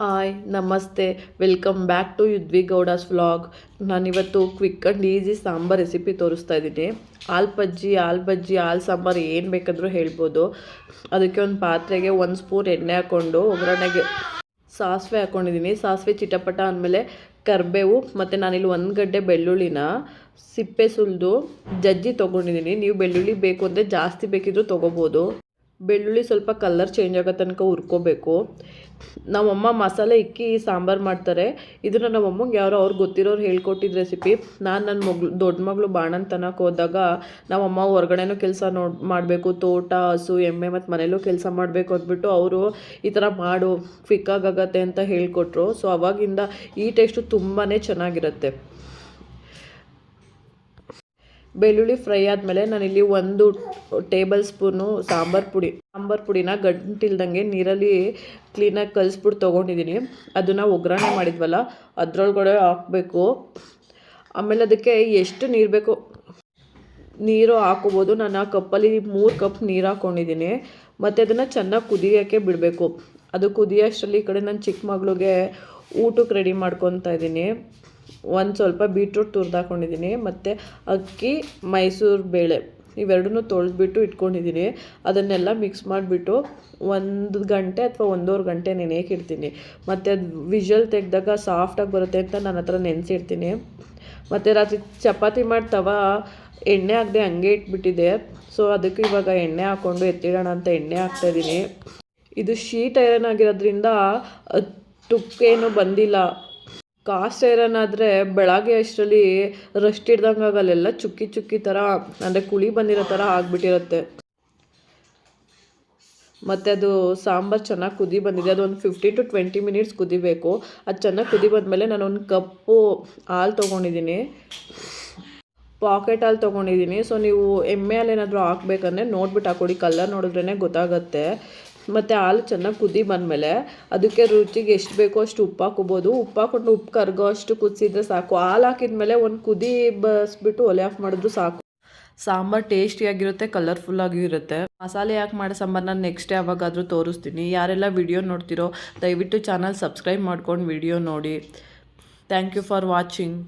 Hi ನಮಸ್ತೆ. Welcome back to Yudvi Gowda's vlog ನಾನಿವತ್ತು quick and easy sambar recipe ತೋರಿಸ್ತಾ ಇದ್ದೀನಿ. ಹಾಲು ಬಜ್ಜಿ ಹಾಲು ಬಜ್ಜಿ, ಹಾಲು ಸಾಂಬಾರು ಏನು ಬೇಕಾದರೂ ಹೇಳ್ಬೋದು. ಅದಕ್ಕೆ ಒಂದು ಪಾತ್ರೆಗೆ ಒಂದು ಸ್ಪೂನ್ ಎಣ್ಣೆ ಹಾಕ್ಕೊಂಡು ಒಗ್ಗರಣೆಗೆ ಸಾಸಿವೆ ಹಾಕ್ಕೊಂಡಿದ್ದೀನಿ ಸಾಸಿವೆ ಚಿಟಪಟ ಅಂದಮೇಲೆ ಕರಿಬೇವು ಮತ್ತು ನಾನಿಲ್ಲಿ ಒಂದು ಗಡ್ಡೆ ಬೆಳ್ಳುಳ್ಳಿನ ಸಿಪ್ಪೆ ಸುಲಿದು ಜಜ್ಜಿ ತೊಗೊಂಡಿದ್ದೀನಿ. ನೀವು ಬೆಳ್ಳುಳ್ಳಿ ಬೇಕು ಅಂದರೆ ಜಾಸ್ತಿ ಬೇಕಿದ್ದರೂ ತೊಗೋಬೋದು. ಬೆಳ್ಳುಳ್ಳಿ ಸ್ವಲ್ಪ ಕಲರ್ ಚೇಂಜ್ ಆಗೋ ತನಕ ಹುರ್ಕೋಬೇಕು. ನಮ್ಮಮ್ಮ ಮಸಾಲೆ ಇಕ್ಕಿ, ಸಾಂಬಾರು ಮಾಡ್ತಾರೆ. ಇದನ್ನು ನಮ್ಮಮ್ಮಗೆ ಯಾರೋ ಅವ್ರು ಗೊತ್ತಿರೋರು ಹೇಳ್ಕೊಟ್ಟಿದ್ದ ರೆಸಿಪಿ ನಾನು ನನ್ನ ಮಗಳು, ದೊಡ್ಡ ಮಗಳು ಬಾಣನ್ ತನಕ ಹೋದಾಗ ನಮ್ಮಮ್ಮ ಹೊರಗಡೆನೂ ಕೆಲಸ ನೋಡಿ, ಮಾಡಬೇಕು. ತೋಟ, ಹಸು, ಎಮ್ಮೆ ಮತ್ತು ಮನೇಲೂ ಕೆಲಸ ಮಾಡಬೇಕು ಅಂದ್ಬಿಟ್ಟು ಅವರು ಈ ಥರ ಮಾಡು ಕ್ವಿಕ್ಕಾಗತ್ತೆ ಅಂತ ಹೇಳಿಕೊಟ್ರು. ಸೊ ಅವಾಗಿಂದ ಈ ಟೇಸ್ಟು ತುಂಬಾ ಚೆನ್ನಾಗಿರುತ್ತೆ. ಬೆಳ್ಳುಳ್ಳಿ ಫ್ರೈ ಆದಮೇಲೆ ನಾನಿಲ್ಲಿ ಒಂದು ಟೇಬಲ್ ಸ್ಪೂನು ಸಾಂಬಾರು ಪುಡಿ. ಸಾಂಬಾರು ಪುಡಿನ ಗಂಟಿಲ್ದಂಗೆ ನೀರಲ್ಲಿ ಕ್ಲೀನಾಗಿ ಕಲಿಸ್ಬಿಟ್ಟು ತೊಗೊಂಡಿದ್ದೀನಿ ಅದನ್ನು ಒಗ್ಗರಣೆ ಮಾಡಿದ್ವಲ್ಲ, ಅದರೊಳಗಡೆ ಹಾಕಬೇಕು. ಆಮೇಲೆ ಅದಕ್ಕೆ ಎಷ್ಟು ನೀರು ಬೇಕು? ನೀರು ಹಾಕೋಬೋದು ನಾನು ಆ ಕಪ್ಪಲ್ಲಿ ಮೂರು ಕಪ್ ನೀರು ಹಾಕ್ಕೊಂಡಿದ್ದೀನಿ ಮತ್ತು ಅದನ್ನು ಚೆನ್ನಾಗಿ ಕುದಿಯೋಕ್ಕೆ ಬಿಡಬೇಕು. ಅದು ಕುದಿಯೋಷ್ಟರಲ್ಲಿ ಈ ಕಡೆ ನನ್ನ ಚಿಕ್ಕ ಮಗಳಿಗೆ ಊಟಕ್ಕೆ ರೆಡಿ ಮಾಡ್ಕೊತಾ ಇದ್ದೀನಿ. ಒಂದು ಸ್ವಲ್ಪ ಬೀಟ್ರೂಟ್ ತುರ್ದು ಹಾಕ್ಕೊಂಡಿದ್ದೀನಿ ಮತ್ತು ಅಕ್ಕಿ, ಮೈಸೂರು ಬೇಳೆ ಇವೆರಡನ್ನೂ ತೊಳೆದ್ಬಿಟ್ಟು ಇಟ್ಕೊಂಡಿದ್ದೀನಿ. ಅದನ್ನೆಲ್ಲ ಮಿಕ್ಸ್ ಮಾಡಿಬಿಟ್ಟು ಒಂದು ಗಂಟೆ ಅಥವಾ ಒಂದೂವರೆ ಗಂಟೆ ನೆನೆಯಕ್ಕೆ ಇಡ್ತೀನಿ ಮತ್ತು ಅದು ವಿಷಲ್ ತೆಗೆದಾಗ ಸಾಫ್ಟಾಗಿ ಬರುತ್ತೆ ಅಂತ ನಾನು ಹತ್ರ ನೆನೆಸಿಡ್ತೀನಿ. ಮತ್ತು ರಾತ್ರಿ ಚಪಾತಿ ಮಾಡಿ ತವ ಎಣ್ಣೆ ಹಾಕದೆ ಹಂಗೆ ಇಟ್ಬಿಟ್ಟಿದೆ. ಸೊ ಅದಕ್ಕೆ ಇವಾಗ ಎಣ್ಣೆ ಹಾಕ್ಕೊಂಡು ಎತ್ತಿಡೋಣ ಅಂತ ಎಣ್ಣೆ ಹಾಕ್ತಾಯಿದ್ದೀನಿ ಇದು ಶೀಟ್ ಐರನ್ ಆಗಿರೋದ್ರಿಂದ ತುಕ್ಕೇನು ಬಂದಿಲ್ಲ. ಕಾಸ್ಟ್ ಐರನ್ ಆದರೆ ಬೆಳಗ್ಗೆ ಅಷ್ಟರಲ್ಲಿ ರಸ್ಟ್ ಹಿಡ್ದಂಗೆ ಆಗಲ್ಲೆಲ್ಲ ಚುಕ್ಕಿ ಚುಕ್ಕಿ ಥರ, ಅಂದರೆ ಕುಳಿ ಬಂದಿರೋ ಥರ ಆಗಿಬಿಟ್ಟಿರುತ್ತೆ. ಮತ್ತು ಅದು ಸಾಂಬಾರು ಚೆನ್ನಾಗಿ ಕುದಿ ಬಂದಿದೆ. ಅದು ಒಂದು ಫಿಫ್ಟಿ ಟು ಟ್ವೆಂಟಿ ಮಿನಿಟ್ಸ್ ಕುದಿಬೇಕು. ಅದು ಚೆನ್ನಾಗಿ ಕುದಿ ಬಂದಮೇಲೆ ನಾನು ಒಂದು ಕಪ್ಪು ಹಾಲು ತೊಗೊಂಡಿದ್ದೀನಿ. ಪಾಕೆಟ್ ಹಾಲು ತೊಗೊಂಡಿದ್ದೀನಿ. ಸೊ ನೀವು ಎಮ್ಮೆ ಹಾಲು ಏನಾದರೂ ಹಾಕ್ಬೇಕಂದ್ರೆ ನೋಡ್ಬಿಟ್ಟು ಹಾಕ್ಕೊಡಿ ಕಲರ್ ನೋಡಿದ್ರೇ ಗೊತ್ತಾಗುತ್ತೆ. ಮತ್ತು ಹಾಲು ಚೆನ್ನಾಗಿ ಕುದಿ ಬಂದಮೇಲೆ ಅದಕ್ಕೆ ರುಚಿಗೆ ಎಷ್ಟು ಬೇಕೋ ಅಷ್ಟು ಉಪ್ಪು ಹಾಕೋಬೋದು ಉಪ್ಪು ಹಾಕೊಂಡು ಉಪ್ಪು ಕರ್ಗೋ ಅಷ್ಟು ಕುದಿಸಿದ್ರೆ ಸಾಕು. ಹಾಲು ಹಾಕಿದ ಮೇಲೆ ಒಂದು ಕುದಿ ಬಸ್ಬಿಟ್ಟು ಒಲೆ ಆಫ್ ಮಾಡಿದ್ರು ಸಾಕು. ಸಾಂಬಾರು ಟೇಸ್ಟಿಯಾಗಿರುತ್ತೆ ಕಲರ್ಫುಲ್ ಆಗಿರುತ್ತೆ ಮಸಾಲೆ ಯಾಕೆ ಮಾಡೋ ಸಾಂಬಾರು ನಾನು ನೆಕ್ಸ್ಟ್ ಡೇ ಯಾವಾಗಾದರೂ ತೋರಿಸ್ತೀನಿ. ಯಾರೆಲ್ಲ ವಿಡಿಯೋ ನೋಡ್ತಿರೋ, ದಯವಿಟ್ಟು ಚಾನಲ್ ಸಬ್ಸ್ಕ್ರೈಬ್ ಮಾಡ್ಕೊಂಡು ವಿಡಿಯೋ ನೋಡಿ. Thank you for watching